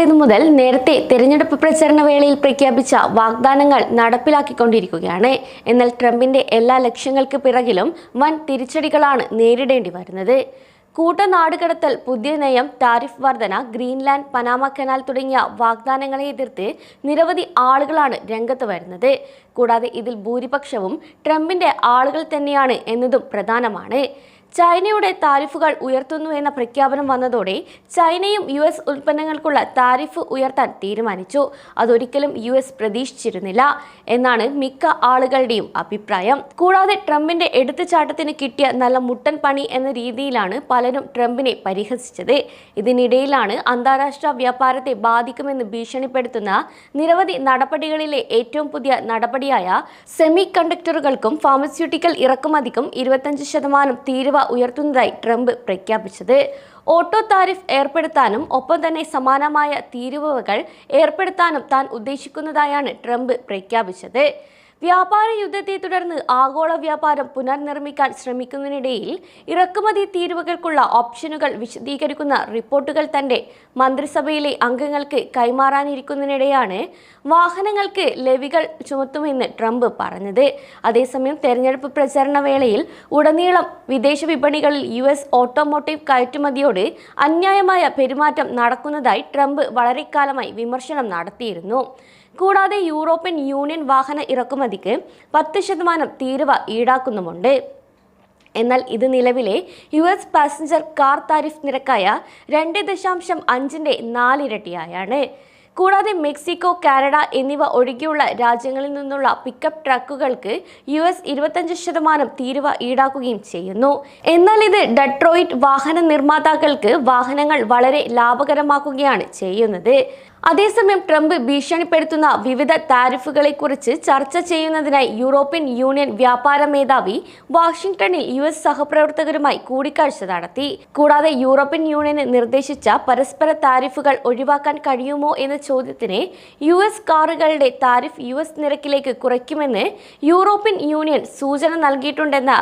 കയറിയതു മുതൽ നേരത്തെ തെരഞ്ഞെടുപ്പ് പ്രചരണ വേളയിൽ പ്രഖ്യാപിച്ച വാഗ്ദാനങ്ങൾ നടപ്പിലാക്കിക്കൊണ്ടിരിക്കുകയാണ്. എന്നാൽ ട്രംപിന്റെ എല്ലാ ലക്ഷ്യങ്ങൾക്ക് പിറകിലും വൻ തിരിച്ചടികളാണ് നേരിടേണ്ടി വരുന്നത്. കൂട്ട നാടുകടത്തൽ പുതിയ നയം താരിഫ് വർധന ഗ്രീൻലാൻഡ് പനാമ കനാൽ തുടങ്ങിയ വാഗ്ദാനങ്ങളെ എതിർത്ത് നിരവധി ആളുകളാണ് രംഗത്ത് വരുന്നത്. കൂടാതെ ഇതിൽ ഭൂരിപക്ഷവും ട്രംപിന്റെ ആളുകൾ തന്നെയാണ് എന്നതും പ്രധാനമാണ്. ചൈനയുടെ താരിഫുകൾ ഉയർത്തുന്നു എന്ന പ്രഖ്യാപനം വന്നതോടെ ചൈനയും യു എസ് ഉൽപ്പന്നങ്ങൾക്കുള്ള താരിഫ് ഉയർത്താൻ തീരുമാനിച്ചു. അതൊരിക്കലും യു എസ് പ്രതീക്ഷിച്ചിരുന്നില്ല എന്നാണ് മിക്ക ആളുകളുടെയും അഭിപ്രായം. കൂടാതെ ട്രംപിന്റെ എടുത്തുചാട്ടത്തിന് കിട്ടിയ നല്ല മുട്ടൻ പണി എന്ന രീതിയിലാണ് പലരും ട്രംപിനെ പരിഹസിച്ചത്. ഇതിനിടയിലാണ് അന്താരാഷ്ട്ര വ്യാപാരത്തെ ബാധിക്കുമെന്ന് ഭീഷണിപ്പെടുത്തുന്ന നിരവധി നടപടികളിലെ ഏറ്റവും പുതിയ നടപടിയായ സെമി കണ്ടക്ടറുകൾക്കും ഫാർമസ്യൂട്ടിക്കൽ ഇറക്കുമതിക്കും ഇരുപത്തഞ്ച് ശതമാനം തീരുവ ഉയർത്തുന്നതായി ട്രംപ് പ്രഖ്യാപിച്ചത്. ഓട്ടോ താരിഫ് ഏർപ്പെടുത്താനും ഒപ്പം തന്നെ സമാനമായ തീരുവകൾ ഏർപ്പെടുത്താനും താൻ ഉദ്ദേശിക്കുന്നതായാണ് ട്രംപ് പ്രഖ്യാപിച്ചത്. വ്യാപാര യുദ്ധത്തെ തുടർന്ന് ആഗോള വ്യാപാരം പുനർനിർമ്മിക്കാൻ ശ്രമിക്കുന്നതിനിടയിൽ ഇറക്കുമതി തീരുവകൾക്കുള്ള ഓപ്ഷനുകൾ വിശദീകരിക്കുന്ന റിപ്പോർട്ടുകൾ തന്റെ മന്ത്രിസഭയിലെ അംഗങ്ങൾക്ക് കൈമാറാനിരിക്കുന്നതിനിടെയാണ് വാഹനങ്ങൾക്ക് ലെവികൾ ചുമത്തുമെന്ന് ട്രംപ് പറഞ്ഞത്. അതേസമയം തെരഞ്ഞെടുപ്പ് പ്രചരണ വേളയിൽ ഉടനീളം വിദേശ വിപണികളിൽ യു എസ് ഓട്ടോമോട്ടീവ് കയറ്റുമതിയോട് അന്യായമായ പെരുമാറ്റം നടക്കുന്നതായി ട്രംപ് വളരെക്കാലമായി വിമർശനം നടത്തിയിരുന്നു. കൂടാതെ യൂറോപ്യൻ യൂണിയൻ വാഹന ഇറക്കുമതിക്ക് പത്ത് ശതമാനം തീരുവ ഈടാക്കുന്നുമുണ്ട്. എന്നാൽ ഇത് നിലവിലെ U S passenger car tariff നിരക്കായ രണ്ട് ദശാംശം അഞ്ചിന്റെ നാലിരട്ടിയായാണ്. കൂടാതെ മെക്സിക്കോ കാനഡ എന്നിവ ഒഴികെയുള്ള രാജ്യങ്ങളിൽ നിന്നുള്ള പിക്കപ്പ് ട്രക്കുകൾക്ക് യു എസ് ഇരുപത്തഞ്ച് ശതമാനം തീരുവ ഈടാക്കുകയും ചെയ്യുന്നു. എന്നാൽ ഇത് ഡെട്രോയിറ്റ് വാഹന നിർമ്മാതാക്കൾക്ക് വാഹനങ്ങൾ വളരെ ലാഭകരമാക്കുകയാണ് ചെയ്യുന്നത്. അതേസമയം ട്രംപ് ഭീഷണിപ്പെടുത്തുന്ന വിവിധ താരിഫുകളെക്കുറിച്ച് ചർച്ച ചെയ്യുന്നതിനായി യൂറോപ്യൻ യൂണിയൻ വ്യാപാര മേധാവി വാഷിംഗ്ടണിൽ യു എസ് സഹപ്രവർത്തകരുമായി കൂടിക്കാഴ്ച നടത്തി. കൂടാതെ യൂറോപ്യൻ യൂണിയന് നിർദ്ദേശിച്ച പരസ്പര താരിഫുകൾ ഒഴിവാക്കാൻ കഴിയുമോ എന്ന ചോദ്യത്തിന് യു എസ് കാറുകളുടെ താരിഫ് യു എസ് നിരക്കിലേക്ക് കുറയ്ക്കുമെന്ന് യൂറോപ്യൻ യൂണിയൻ സൂചന നൽകിയിട്ടുണ്ടെന്ന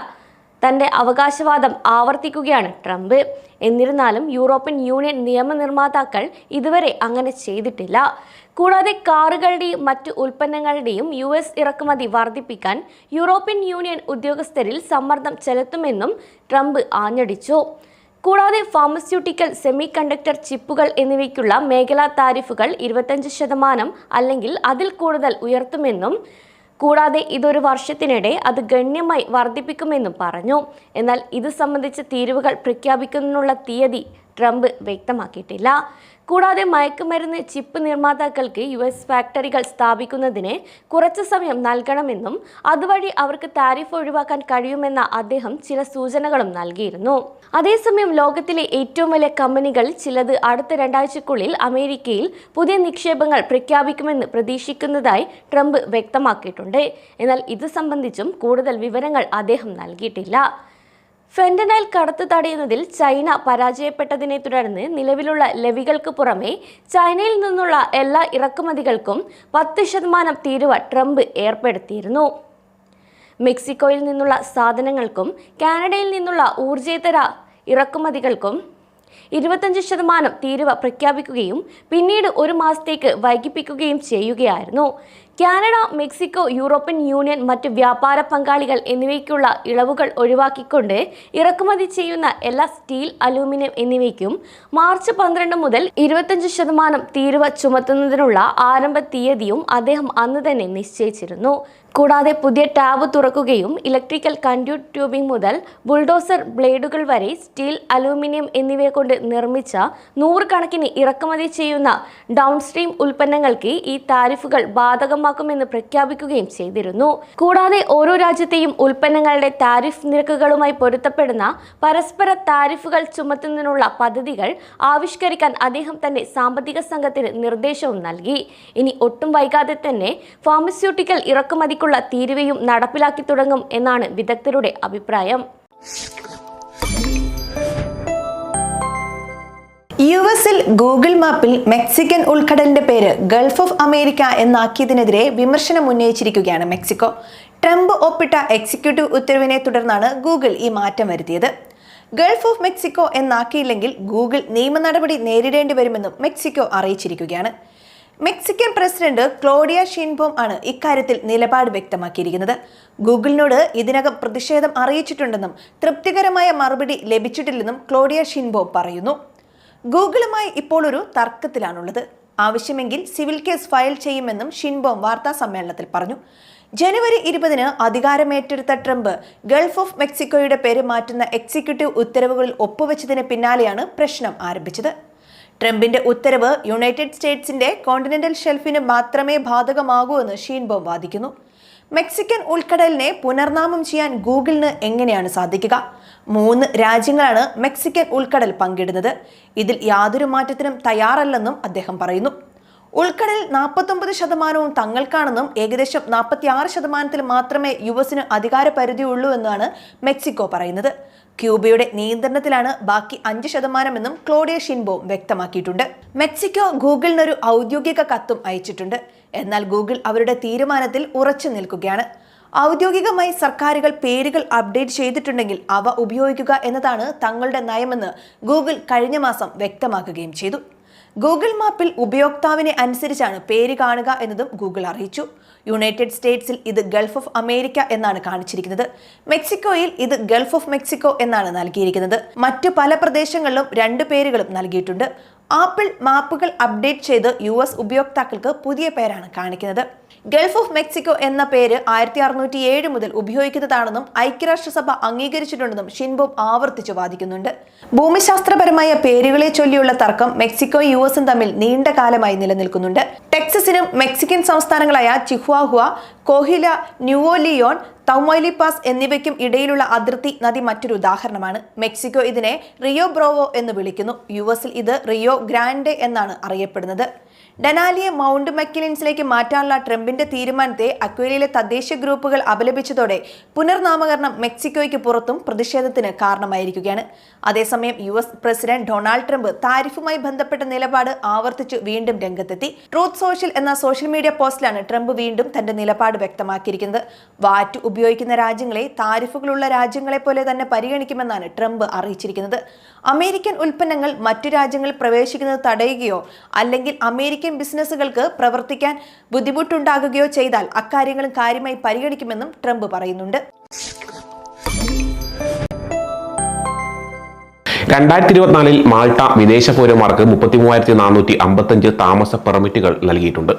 തന്റെ അവകാശവാദം ആവർത്തിക്കുകയാണ് ട്രംപ്. എന്നിരുന്നാലും യൂറോപ്യൻ യൂണിയൻ നിയമനിർമ്മാതാക്കൾ ഇതുവരെ അങ്ങനെ ചെയ്തിട്ടില്ല. കൂടാതെ കാറുകളുടെയും മറ്റു ഉൽപ്പന്നങ്ങളുടെയും യു എസ് ഇറക്കുമതി വർദ്ധിപ്പിക്കാൻ യൂറോപ്യൻ യൂണിയൻ ഉദ്യോഗസ്ഥരിൽ സമ്മർദ്ദം ചെലുത്തുമെന്നും ട്രംപ് ആഞ്ഞടിച്ചു. കൂടാതെ ഫാർമസ്യൂട്ടിക്കൽ സെമി കണ്ടക്ടർ ചിപ്പുകൾ എന്നിവയ്ക്കുള്ള മേഖലാ താരിഫുകൾ ഇരുപത്തഞ്ച് ശതമാനം അല്ലെങ്കിൽ അതിൽ കൂടുതൽ ഉയർത്തുമെന്നും കൂടാതെ ഇതൊരു വർഷത്തിനിടെ അത് ഗണ്യമായി വർദ്ധിപ്പിക്കുമെന്നും പറഞ്ഞു. എന്നാൽ ഇത് സംബന്ധിച്ച തീരുവകൾ പ്രഖ്യാപിക്കുന്നതിനുള്ള തീയതി ട്രംപ് വ്യക്തമാക്കിയിട്ടില്ല. കൂടാതെ മയക്കുമരുന്ന് ചിപ്പ് നിർമ്മാതാക്കൾക്ക് യു എസ് ഫാക്ടറികൾ സ്ഥാപിക്കുന്നതിന് കുറച്ച് സമയം നൽകണമെന്നും അതുവഴി അവർക്ക് താരിഫ് ഒഴിവാക്കാൻ കഴിയുമെന്ന അദ്ദേഹം ചില സൂചനകളും നൽകിയിരുന്നു. അതേസമയം ലോകത്തിലെ ഏറ്റവും വലിയ കമ്പനികൾ ചിലത് അടുത്ത രണ്ടാഴ്ചക്കുള്ളിൽ അമേരിക്കയിൽ പുതിയ നിക്ഷേപങ്ങൾ പ്രഖ്യാപിക്കുമെന്ന് പ്രതീക്ഷിക്കുന്നതായി ട്രംപ് വ്യക്തമാക്കിയിട്ടുണ്ട്. എന്നാൽ ഇത് സംബന്ധിച്ചും കൂടുതൽ വിവരങ്ങൾ അദ്ദേഹം നൽകിയിട്ടില്ല. ഫെന്റനൈൽ കടത്ത് തടയുന്നതിൽ ചൈന പരാജയപ്പെട്ടതിനെ തുടർന്ന് നിലവിലുള്ള ലെവികൾക്ക് പുറമെ ചൈനയിൽ നിന്നുള്ള എല്ലാ ഇറക്കുമതികൾക്കും പത്ത് ശതമാനം തീരുവ ട്രംപ് ഏർപ്പെടുത്തിയിരുന്നു. മെക്സിക്കോയിൽ നിന്നുള്ള സാധനങ്ങൾക്കും കാനഡയിൽ നിന്നുള്ള ഊർജേതര ഇറക്കുമതികൾക്കും ഇരുപത്തഞ്ച് ശതമാനം തീരുവ പ്രഖ്യാപിക്കുകയും പിന്നീട് ഒരു മാസത്തേക്ക് വൈകിപ്പിക്കുകയും ചെയ്യുകയായിരുന്നു. കാനഡ മെക്സിക്കോ യൂറോപ്യൻ യൂണിയൻ മറ്റ് വ്യാപാര പങ്കാളികൾ എന്നിവയ്ക്കുള്ള ഇളവുകൾ ഒഴിവാക്കിക്കൊണ്ട് ഇറക്കുമതി ചെയ്യുന്ന എല്ലാ സ്റ്റീൽ അലൂമിനിയം എന്നിവയ്ക്കും മാർച്ച് പന്ത്രണ്ട് മുതൽ ഇരുപത്തഞ്ച് ശതമാനം തീരുവ ചുമത്തുന്നതിനുള്ള ആരംഭ തീയതിയും അദ്ദേഹം അന്ന് തന്നെ നിശ്ചയിച്ചിരുന്നു. കൂടാതെ പുതിയ ടാബ് തുറക്കുകയും ഇലക്ട്രിക്കൽ കൺഡ്യൂട്ട് ട്യൂബിംഗ് മുതൽ ബുൾഡോസർ ബ്ലേഡുകൾ വരെ സ്റ്റീൽ അലൂമിനിയം എന്നിവയെ കൊണ്ട് നിർമ്മിച്ച നൂറുകണക്കിന് ഇറക്കുമതി ചെയ്യുന്ന ഡൗൺസ്ട്രീം ഉൽപ്പന്നങ്ങൾക്ക് ഈ താരിഫുകൾ ബാധകമാക്കുമെന്ന് പ്രഖ്യാപിക്കുകയും ചെയ്തിരുന്നു. കൂടാതെ ഓരോ രാജ്യത്തെയും ഉൽപ്പന്നങ്ങളുടെ താരിഫ് നിരക്കുകളുമായി പൊരുത്തപ്പെടുന്ന പരസ്പര താരിഫുകൾ ചുമത്തുന്നതിനുള്ള പദ്ധതികൾ ആവിഷ്കരിക്കാൻ അദ്ദേഹം തന്റെ സാമ്പത്തിക സംഘത്തിന് നിർദ്ദേശവും നൽകി. ഇനി ഒട്ടും വൈകാതെ തന്നെ ഫാർമസ്യൂട്ടിക്കൽ ഇറക്കുമതിക്കുള്ള തീരുവയും നടപ്പിലാക്കി തുടങ്ങും എന്നാണ് വിദഗ്ധരുടെ അഭിപ്രായം. യു എസിൽ ഗൂഗിൾ മാപ്പിൽ മെക്സിക്കൻ ഉൾക്കടലിന്റെ പേര് ഗൾഫ് ഓഫ് അമേരിക്ക എന്നാക്കിയതിനെതിരെ വിമർശനം ഉന്നയിച്ചിരിക്കുകയാണ് മെക്സിക്കോ. ട്രംപ് ഒപ്പിട്ട എക്സിക്യൂട്ടീവ് ഉത്തരവിനെ തുടർന്നാണ് ഗൂഗിൾ ഈ മാറ്റം വരുത്തിയത്. ഗൾഫ് ഓഫ് മെക്സിക്കോ എന്നാക്കിയില്ലെങ്കിൽ ഗൂഗിൾ നിയമ നടപടി നേരിടേണ്ടി വരുമെന്നും മെക്സിക്കോ അറിയിച്ചിരിക്കുകയാണ്. മെക്സിക്കൻ പ്രസിഡന്റ് ക്ലോഡിയ ഷീൻബോം ആണ് ഇക്കാര്യത്തിൽ നിലപാട് വ്യക്തമാക്കിയിരിക്കുന്നത്. ഗൂഗിളിനോട് ഇതിനകം പ്രതിഷേധം അറിയിച്ചിട്ടുണ്ടെന്നും തൃപ്തികരമായ മറുപടി ലഭിച്ചിട്ടില്ലെന്നും ക്ലോഡിയ ഷിൻബോം പറയുന്നു. ഗൂഗിളുമായി ഇപ്പോൾ ഒരു തർക്കത്തിലാണുള്ളത്. ആവശ്യമെങ്കിൽ സിവിൽ കേസ് ഫയൽ ചെയ്യുമെന്നും ഷിൻബോം വാർത്താ സമ്മേളനത്തിൽ പറഞ്ഞു. ജനുവരി ഇരുപതിന് അധികാരമേറ്റെടുത്ത ട്രംപ് ഗൾഫ് ഓഫ് മെക്സിക്കോയുടെ പേര് മാറ്റുന്ന എക്സിക്യൂട്ടീവ് ഉത്തരവുകളിൽ ഒപ്പുവെച്ചതിന് പിന്നാലെയാണ് പ്രശ്നം ആരംഭിച്ചത്. ട്രംപിന്റെ ഉത്തരവ് യുണൈറ്റഡ് സ്റ്റേറ്റ്സിന്റെ കോണ്ടിനെന്റൽ ഷെൽഫിന് മാത്രമേ ബാധകമാകൂ എന്ന് ഷീൻബോം വാദിക്കുന്നു. മെക്സിക്കൻ ഉൾക്കടലിനെ പുനർനാമം ചെയ്യാൻ ഗൂഗിളിന് എങ്ങനെയാണ് സാധിക്കുക? മൂന്ന് രാജ്യങ്ങളാണ് മെക്സിക്കൻ ഉൾക്കടൽ പങ്കിടുന്നത്. ഇതിൽ യാതൊരു മാറ്റത്തിനും തയ്യാറല്ലെന്നും അദ്ദേഹം പറയുന്നു. ഉൾക്കടൽ നാൽപ്പത്തൊമ്പത് ശതമാനവും തങ്ങൾക്കാണെന്നും ഏകദേശം നാൽപ്പത്തി ആറ് ശതമാനത്തിൽ മാത്രമേ യു എസിന് അധികാര പരിധിയുള്ളൂ എന്നാണ് മെക്സിക്കോ പറയുന്നത്. ക്യൂബയുടെ നിയന്ത്രണത്തിലാണ് ബാക്കി അഞ്ച് ശതമാനമെന്നും ക്ലോഡിയ ഷിൻബോ വ്യക്തമാക്കിയിട്ടുണ്ട്. മെക്സിക്കോ ഗൂഗിളിനൊരു ഔദ്യോഗിക കത്തും അയച്ചിട്ടുണ്ട്. എന്നാൽ ഗൂഗിൾ അവരുടെ തീരുമാനത്തിൽ ഉറച്ചു നിൽക്കുകയാണ്. ഔദ്യോഗികമായി സർക്കാരുകൾ പേരുകൾ അപ്ഡേറ്റ് ചെയ്തിട്ടുണ്ടെങ്കിൽ അവ ഉപയോഗിക്കുക എന്നതാണ് തങ്ങളുടെ നയമെന്ന് ഗൂഗിൾ കഴിഞ്ഞ മാസം വ്യക്തമാക്കുകയും ചെയ്തു. ഗൂഗിൾ മാപ്പിൽ ഉപയോക്താവിനെ അനുസരിച്ചാണ് പേര് കാണുക എന്നതും ഗൂഗിൾ അറിയിച്ചു. യുണൈറ്റഡ് സ്റ്റേറ്റ്സിൽ ഇത് ഗൾഫ് ഓഫ് അമേരിക്ക എന്നാണ് കാണിച്ചിരിക്കുന്നത്. മെക്സിക്കോയിൽ ഇത് ഗൾഫ് ഓഫ് മെക്സിക്കോ എന്നാണ് നൽകിയിരിക്കുന്നത്. മറ്റു പല പ്രദേശങ്ങളിലും രണ്ട് പേരുകളും നൽകിയിട്ടുണ്ട്. ആപ്പിൾ മാപ്പുകൾ അപ്ഡേറ്റ് ചെയ്ത് യു ഉപയോക്താക്കൾക്ക് പുതിയ പേരാണ് കാണിക്കുന്നത്. ഗൾഫ് ഓഫ് മെക്സിക്കോ എന്ന പേര് ആയിരത്തി അറുന്നൂറ്റി ഏഴ് മുതൽ ഉപയോഗിക്കുന്നതാണെന്നും ഐക്യരാഷ്ട്രസഭ അംഗീകരിച്ചിട്ടുണ്ടെന്നും ഷിൻബോബ് ആവർത്തിച്ചു വാദിക്കുന്നുണ്ട്. ഭൂമിശാസ്ത്രപരമായ പേരുകളെ ചൊല്ലിയുള്ള തർക്കം മെക്സിക്കോ യു എസും തമ്മിൽ നീണ്ട കാലമായി നിലനിൽക്കുന്നുണ്ട്. ടെക്സസിനും മെക്സിക്കൻ സംസ്ഥാനങ്ങളായ ചിഹ്വാഹുവ കോഹില ന്യൂവോലിയോൺ തൗമൈലിപ്പാസ് എന്നിവയ്ക്കും ഇടയിലുള്ള അതിർത്തി നദി മറ്റൊരു ഉദാഹരണമാണ്. മെക്സിക്കോ ഇതിനെ റിയോ ബ്രോവോ എന്ന് വിളിക്കുന്നു. യു എസിൽ ഇത് റിയോ ഗ്രാൻഡെ എന്നാണ് അറിയപ്പെടുന്നത്. ഡനാലിയെ മൗണ്ട് മക്കിലിൻസിലേക്ക് മാറ്റാനുള്ള ട്രംപിന്റെ തീരുമാനത്തെ അക്വേലിയിലെ തദ്ദേശ ഗ്രൂപ്പുകൾ അപലപിച്ചതോടെ പുനർനാമകരണം മെക്സിക്കോയ്ക്ക് പുറത്തും പ്രതിഷേധത്തിന് കാരണമായിരിക്കുകയാണ്. അതേസമയം യു പ്രസിഡന്റ് ഡൊണാൾഡ് ട്രംപ് താരിഫുമായി ബന്ധപ്പെട്ട നിലപാട് ആവർത്തിച്ച് വീണ്ടും രംഗത്തെത്തി. ട്രൂത്ത് സോഷ്യൽ എന്ന സോഷ്യൽ മീഡിയ പോസ്റ്റിലാണ് ട്രംപ് വീണ്ടും തന്റെ നിലപാട് വ്യക്തമാക്കിയിരിക്കുന്നത്. വാറ്റ് ഉപയോഗിക്കുന്ന രാജ്യങ്ങളെ താരിഫുകളുള്ള രാജ്യങ്ങളെ പോലെ തന്നെ പരിഗണിക്കുമെന്നാണ് ട്രംപ് അറിയിച്ചിരിക്കുന്നത്. അമേരിക്കൻ ഉൽപ്പന്നങ്ങൾ മറ്റു രാജ്യങ്ങളിൽ പ്രവേശിക്കുന്നത് തടയുകയോ അല്ലെങ്കിൽ അമേരിക്കൻ ബിസിനസ്സുകൾക്ക് പ്രവർത്തിക്കാൻ ബുദ്ധിമുട്ടുണ്ടാകുകയോ ചെയ്താൽ അക്കാര്യങ്ങളും കാര്യമായി പരിഗണിക്കുമെന്നും ട്രംപ് പറയുന്നുണ്ട്. രണ്ടായിരത്തി ഇരുപത്തിനാലിൽ മാൾട്ട വിദേശ പൗരന്മാർക്ക് മുപ്പത്തി മൂവായിരത്തി നാനൂറ്റി അമ്പത്തഞ്ച് താമസ പെർമിറ്റുകൾ നൽകിയിട്ടുണ്ട്.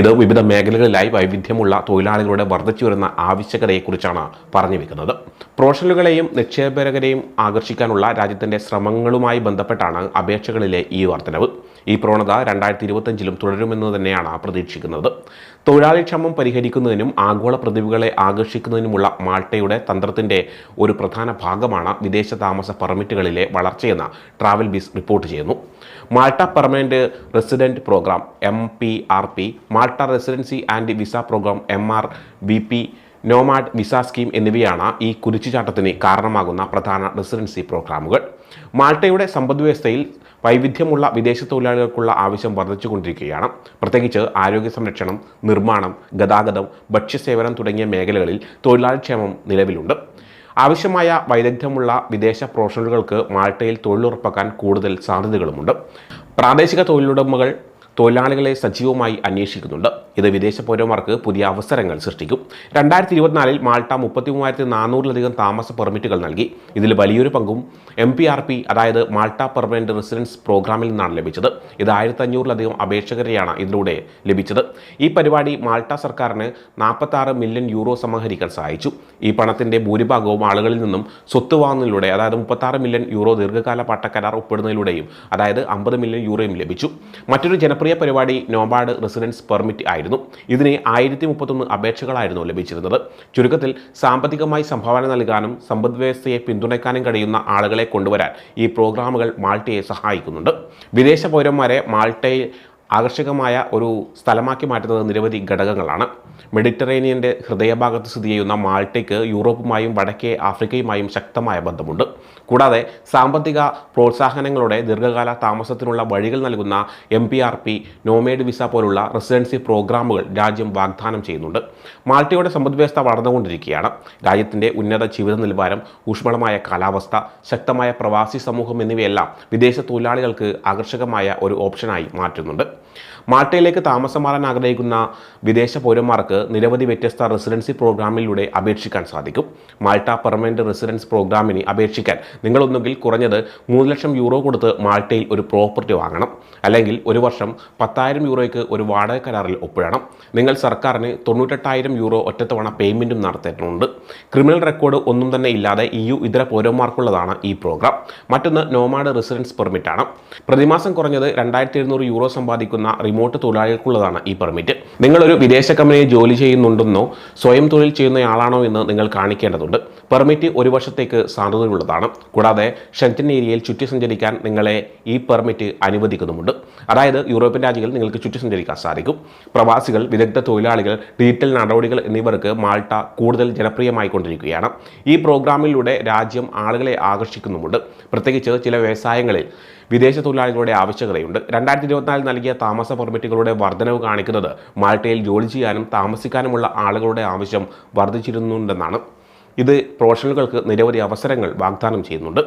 ഇത് വിവിധ മേഖലകളിലായി വൈവിധ്യമുള്ള തൊഴിലാളികളുടെ വർദ്ധിച്ചു വരുന്ന ആവശ്യകതയെക്കുറിച്ചാണ് പറഞ്ഞു വെക്കുന്നത് പ്രൊഫഷണലുകളെയും നിക്ഷേപകരെയും ആകർഷിക്കാനുള്ള രാജ്യത്തിന്റെ ശ്രമങ്ങളുമായി ബന്ധപ്പെട്ടാണ് അപേക്ഷകളിലെ ഈ വർധനവ് ഈ പ്രവണത രണ്ടായിരത്തി ഇരുപത്തഞ്ചിലും തുടരുമെന്ന് തന്നെയാണ് പ്രതീക്ഷിക്കുന്നത്. തൊഴിലാളിക്ഷമം പരിഹരിക്കുന്നതിനും ആഗോള പ്രതിഭകളെ ആകർഷിക്കുന്നതിനുമുള്ള മാൾട്ടയുടെ തന്ത്രത്തിന്റെ ഒരു പ്രധാന ഭാഗമാണ് വിദേശ താമസ പെർമിറ്റുകളിലെ വളർച്ചയെന്ന് ട്രാവൽ ബീസ് റിപ്പോർട്ട് ചെയ്യുന്നു. Malta permanent resident programme M P R P Malta residency and visa programme M R B P nomad visa scheme എന്നിവയാണ് ഈ കുതിച്ചുചാട്ടത്തിന് കാരണമാകുന്ന പ്രധാന റെസിഡൻസി പ്രോഗ്രാമുകൾ. മാൾട്ടയുടെ സമ്പദ്വ്യവസ്ഥയിൽ വൈവിധ്യമുള്ള വിദേശ തൊഴിലാളികൾക്കുള്ള ആവശ്യം വർദ്ധിച്ചുകൊണ്ടിരിക്കുകയാണ്. പ്രത്യേകിച്ച് ആരോഗ്യ സംരക്ഷണം നിർമ്മാണം ഗതാഗതം ഭക്ഷ്യസേവനം തുടങ്ങിയ മേഖലകളിൽ തൊഴിലാളിക്ഷേമം നിലവിലുണ്ട്. ആവശ്യമായ വൈദഗ്ധ്യമുള്ള വിദേശ പ്രൊഫഷണലുകൾക്ക് മാൾട്ടയിൽ തൊഴിലുറപ്പാക്കാൻ കൂടുതൽ സാധ്യതകളുമുണ്ട്. പ്രാദേശിക തൊഴിലുടമകൾ തൊഴിലാളികളെ സജീവമായി അന്വേഷിക്കുന്നുണ്ട്. ഇത് വിദേശ പൗരന്മാർക്ക് പുതിയ അവസരങ്ങൾ സൃഷ്ടിക്കും. രണ്ടായിരത്തി ഇരുപത്തിനാലിൽ മാൾട്ട മുപ്പത്തി മൂവായിരത്തി നാനൂറിലധികം താമസ പെർമിറ്റുകൾ നൽകി. ഇതിൽ വലിയൊരു പങ്കും എം പി ആർ പി അതായത് മാൾട്ട പെർമനന്റ് റെസിഡൻസ് പ്രോഗ്രാമിൽ നിന്നാണ് ലഭിച്ചത്. ഇത് ആയിരത്തി അഞ്ഞൂറിലധികം അപേക്ഷകരെയാണ് ഇതിലൂടെ ലഭിച്ചത്. ഈ പരിപാടി മാൾട്ട സർക്കാരിന് നാൽപ്പത്തി മില്യൺ യൂറോ സമാഹരിക്കാൻ സഹായിച്ചു. ഈ പണത്തിന്റെ ഭൂരിഭാഗവും ആളുകളിൽ നിന്നും സ്വത്ത് വാങ്ങുന്നതിലൂടെ അതായത് മുപ്പത്താറ് മില്യൺ യൂറോ ദീർഘകാല പട്ടക്കരാർ ഒപ്പിടുന്നതിലൂടെയും അതായത് അമ്പത് മില്യൺ യൂറോയും ലഭിച്ചു. മറ്റൊരു ജനപ്രിയ പരിപാടി നോബാർഡ് റെസിഡൻസ് പെർമിറ്റ് ആയിരുന്നു. ഇതിന് ആയിരത്തി മുപ്പത്തൊന്ന് അപേക്ഷകളായിരുന്നു ലഭിച്ചിരുന്നത്. ചുരുക്കത്തിൽ സാമ്പത്തികമായി സംഭാവന നൽകാനും സമ്പദ് വ്യവസ്ഥയെ പിന്തുണയ്ക്കാനും കഴിയുന്ന ആളുകളെ കൊണ്ടുവരാൻ ഈ പ്രോഗ്രാമുകൾ മാൾട്ടയെ സഹായിക്കുന്നുണ്ട്. വിദേശ പൗരന്മാരെ മാൾട്ടയിൽ ആകർഷകമായ ഒരു സ്ഥലമാക്കി മാറ്റുന്നത് നിരവധി ഘടകങ്ങളാണ്. മെഡിറ്ററേനിയന്റെ ഹൃദയഭാഗത്ത് സ്ഥിതി ചെയ്യുന്ന മാൾട്ടയ്ക്ക് യൂറോപ്പുമായും വടക്കേ ആഫ്രിക്കയുമായും ശക്തമായ ബന്ധമുണ്ട്. കൂടാതെ സാമ്പത്തിക പ്രോത്സാഹനങ്ങളുടെ ദീർഘകാല താമസത്തിനുള്ള വഴികൾ നൽകുന്ന M P R P nomad visa പോലുള്ള റെസിഡൻസി പ്രോഗ്രാമുകൾ രാജ്യം വാഗ്ദാനം ചെയ്യുന്നുണ്ട്. മാൾട്ടയുടെ സമ്പദ്വ്യവസ്ഥ വളർന്നുകൊണ്ടിരിക്കുകയാണ്. രാജ്യത്തിന്റെ ഉന്നത ജീവിത നിലവാരം ഊഷ്മളമായ കാലാവസ്ഥ ശക്തമായ പ്രവാസി സമൂഹം എന്നിവയെല്ലാം വിദേശ തൊഴിലാളികൾക്ക് ആകർഷകമായ ഒരു ഓപ്ഷനായി മാറ്റുന്നുണ്ട്. മാൾട്ടയിലേക്ക് താമസം മാറാൻ ആഗ്രഹിക്കുന്ന വിദേശ പൗരന്മാർക്ക് നിരവധി വ്യത്യസ്ത റെസിഡൻസി പ്രോഗ്രാമിലൂടെ അപേക്ഷിക്കാൻ സാധിക്കും. മാൾട്ട പെർമനന്റ് റെസിഡൻസ് പ്രോഗ്രാമിന് അപേക്ഷിക്കാൻ നിങ്ങളൊന്നുകിൽ കുറഞ്ഞത് മൂന്ന് ലക്ഷം യൂറോ കൊടുത്ത് മാൾട്ടയിൽ ഒരു പ്രോപ്പർട്ടി വാങ്ങണം. അല്ലെങ്കിൽ ഒരു വർഷം പത്തായിരം യൂറോയ്ക്ക് ഒരു വാടക കരാറിൽ ഒപ്പിടണം. നിങ്ങൾ സർക്കാരിന് തൊണ്ണൂറ്റെട്ടായിരം യൂറോ ഒറ്റത്തവണ പേയ്മെന്റും നടത്തേണ്ടതുണ്ട്. ക്രിമിനൽ റെക്കോർഡ് ഒന്നും തന്നെ ഇല്ലാതെ ഇ യു ഇതര പൗരന്മാർക്കുള്ളതാണ് ഈ പ്രോഗ്രാം. മറ്റൊന്ന് നോമാഡ് റെസിഡൻസ് പെർമിറ്റ് ആണ് പ്രതിമാസം കുറഞ്ഞത് രണ്ടായിരത്തി എഴുന്നൂറ് യൂറോ സമ്പാദിക്കുന്ന റിമോട്ട് തൊഴിലാളികൾക്കുള്ളതാണ് ഈ പെർമിറ്റ്. നിങ്ങളൊരു വിദേശ കമ്പനിയിൽ ജോലി ചെയ്യുന്നുണ്ടെന്നോ സ്വയം തൊഴിൽ ചെയ്യുന്നയാളാണോ എന്ന് നിങ്ങൾ കാണിക്കേണ്ടതുണ്ട്. പെർമിറ്റ് ഒരു വർഷത്തേക്ക് സാധുതയുള്ളതാണ്. കൂടാതെ ഷെന്റൻ ഏരിയയിൽ ചുറ്റി സഞ്ചരിക്കാൻ നിങ്ങളെ ഈ പെർമിറ്റ് അനുവദിക്കുന്നുമുണ്ട്. അതായത് യൂറോപ്യൻ രാജ്യങ്ങളിൽ നിങ്ങൾക്ക് ചുറ്റി സഞ്ചരിക്കാൻ സാധിക്കും. പ്രവാസികൾ വിദഗ്ധ തൊഴിലാളികൾ ഡിജിറ്റൽ നടപടികൾ എന്നിവർക്ക് മാൾട്ട കൂടുതൽ ജനപ്രിയമായിക്കൊണ്ടിരിക്കുകയാണ് ഈ പ്രോഗ്രാമിലൂടെ രാജ്യം ആളുകളെ ആകർഷിക്കുന്നുമുണ്ട്. പ്രത്യേകിച്ച് ചില വ്യവസായങ്ങളിൽ വിദേശ തൊഴിലാളികളുടെ ആവശ്യകതയുണ്ട്. രണ്ടായിരത്തി ഇരുപത്തിനാലിൽ നൽകിയ താമസ പെർമിറ്റുകളുടെ വർധനവ് കാണിക്കുന്നത്. മാൾട്ടയിൽ ജോലി ചെയ്യാനും താമസിക്കാനുമുള്ള ആളുകളുടെ ആവശ്യം വർദ്ധിച്ചിരുന്നുണ്ടെന്നാണ് ഇത് പ്രൊഫഷണലുകൾക്ക് നിരവധി അവസരങ്ങൾ വാഗ്ദാനം ചെയ്യുന്നുണ്ട്.